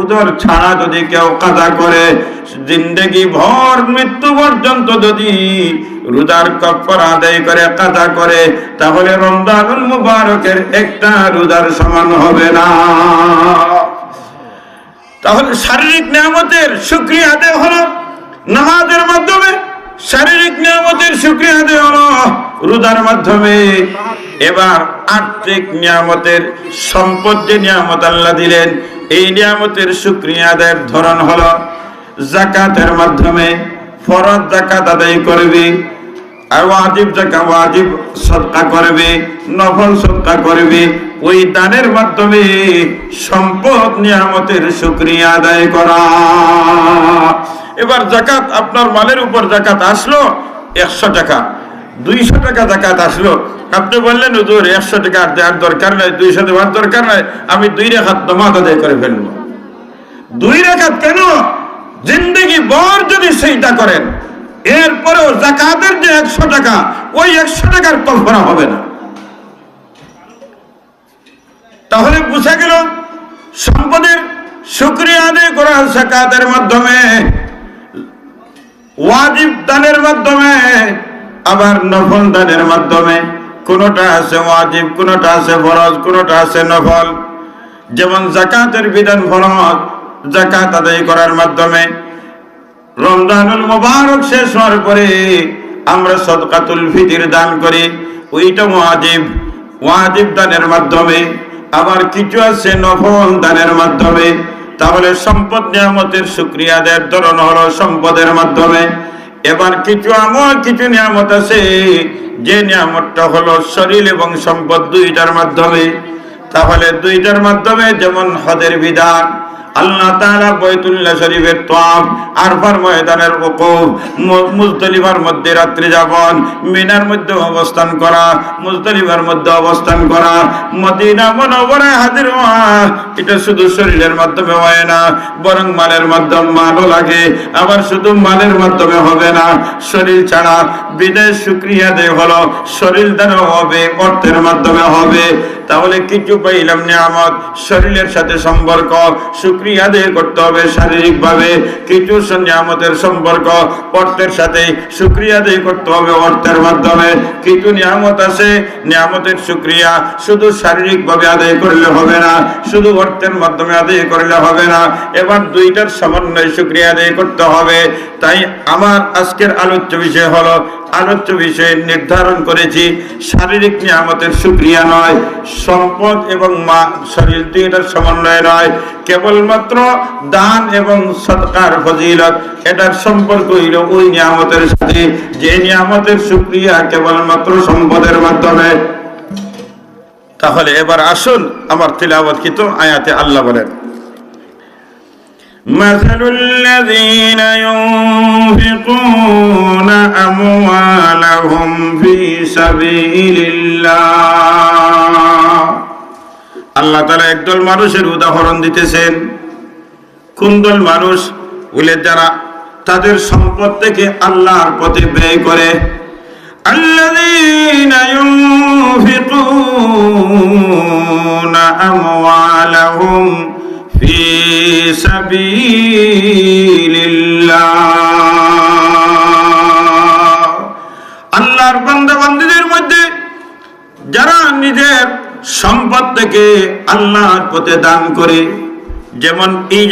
উদর ছাড়া যদি কেউ কাজা করে, জিন্দগি ভর মৃত্যু পর্যন্ত যদি রোজার কফর আদায় করে, কাজা করে, তাহলে রমজানুল মুবারকের একটা রোজার সমান হবে না। তাহলে শারীরিক নিয়ামতের শুক্রিয়া আদায় হলো, নামাজের মাধ্যমে শারীরিক নিয়ামতের শুক্রিয়া আদায় হলো, রোজার মাধ্যমে। এবার আর্থিক নিয়ামতের সম্পদ যে নিয়ামত আল্লাহ দিলেন। এই নিয়ামতের শুক্রিয়া আদায়ের ধরন হলো, জাকাতের মাধ্যমে ফরজ জাকাত আদায় করবি, আর ওয়াজিব জাকা, ওয়াজিব সদকা করবে, নফল সদকা করবে, ওই দানের মাধ্যমে সম্পদ নিয়ামতের শুকরিয়া আদায় করা। এবার জাকাত আপনার মালের উপর জাকাত আসলো, একশো টাকা, দুইশো টাকা জাকাত আসলো আপনি বললেন, হুজুর একশো টাকা আর দেওয়ার দরকার নাই দুইশো দেওয়ার দরকার নাই, আমি দুই রেখাত নমাজ আদায় করে ফেলব। দুই রেখাত কেন? জিন্দগি বর যদি সেইটা করেন, এরপরেও জাকাতের যে একশো টাকা, ওই একশো টাকার কল্পনা হবে না। তাহলে বুঝা গেল, সম্পদের শুক্রিয়া আদায় করা জাকাতের মাধ্যমে, ওয়াজিব দানের মাধ্যমে, আবার নফল দানের মাধ্যমে। কোনটা আছে ওয়াজিব, কোনটা আছে ফরজ, কোনটা আছে নফল? যেমন জাকাতের বিধান ফরজ জাকাত আদায় করার মাধ্যমে রমজানুল মুবারক শেষ হওয়ার পরে আমরা সদকাতুল ফিতির দান করি, ওইটা ওয়াজিব। ওয়াজিব দানের মাধ্যমে, আবার কিছু আছে নফল দানের মাধ্যমে, তাহলে সম্পদ নিয়ামতের শুক্রিয়া দেওয়ার ধরন হলো সম্পদের মাধ্যমে। এবার কিছু আমল, কিছু নিয়ামত আছে। যে নিয়ামতটা হলো শরীর এবং সম্পদ দুইটার মাধ্যমে। তাহলে দুইটার মাধ্যমে যেমন হদের বিধান আল্লাহ তাআলা বৈতুল্লাহ শরীফের তোয়াফ আরফার ময়দানের উকুফ মুজদলিফার মধ্যে রাত্রি যাপন, মিনার মধ্যে অবস্থান করা মুজদলিফার মধ্যে অবস্থান করা, মদিনা মনোবরায় হাজির হওয়া, এটা শুধু শরীরের মাধ্যমে হয় না, বরং মালের মাধ্যমে মালও লাগে, আবার শুধু মালের মাধ্যমে হবে না, শরীর ছাড়া বিদেশ শুক্রিয়া দেয় হলো, শরীর দ্বারা হবে, অর্থের মাধ্যমে হবে। তাহলে কিছু পাইলাম নিয়ামত। শরীরের সাথে সম্পর্ক, শুক্রিয়া আদায় করতে হবে শারীরিক ভাবে কিছু নিয়ামতের সম্পর্ক অর্থের সাথে শুক্রিয়া আদায় করতে হবে অর্থের মাধ্যমে। কিছু নিয়ামত আছে, নিয়ামতের শুক্রিয়া। শুধু শারীরিক ভাবে আদায় করলে হবে না, শুধু অর্থের মাধ্যমে আদায় করলে হবে না, এবার দুইটার সমন্বয় শুক্রিয়া আদায় করতে হবে। তাই আমার আজকের আলোচ্য বিষয় হলো আলোচ্য বিষয় নির্ধারণ করেছি শারীরিক নিয়ামতের শুক্রিয়া নয় সম্পদ এবং মা শরীর দুইটার সমন্বয় নয় কেবলমাত্র দান এবং সৎকার ফজিলত এটার সম্পর্ক হইল ওই নিয়ামতের সাথে যে নিয়ামতের শুক্রিয়া কেবলমাত্র সম্পদের মাধ্যমে তাহলে এবার আসুন আমার তিলাবত কিন্তু আয়াতে আল্লাহ বলেন مثل الذين ينفقون আল্লাহ তালা একদল মানুষের উদাহরণ দিতেছেন কোন দল মানুষ বলে যারা তাদের সম্পদ থেকে আল্লাহর পথে ব্যয় করে الذين ينفقون أموالهم في سبيل الله নিজের সম্পদ থেকে আল্লাহর পথে দান করে যেমন এই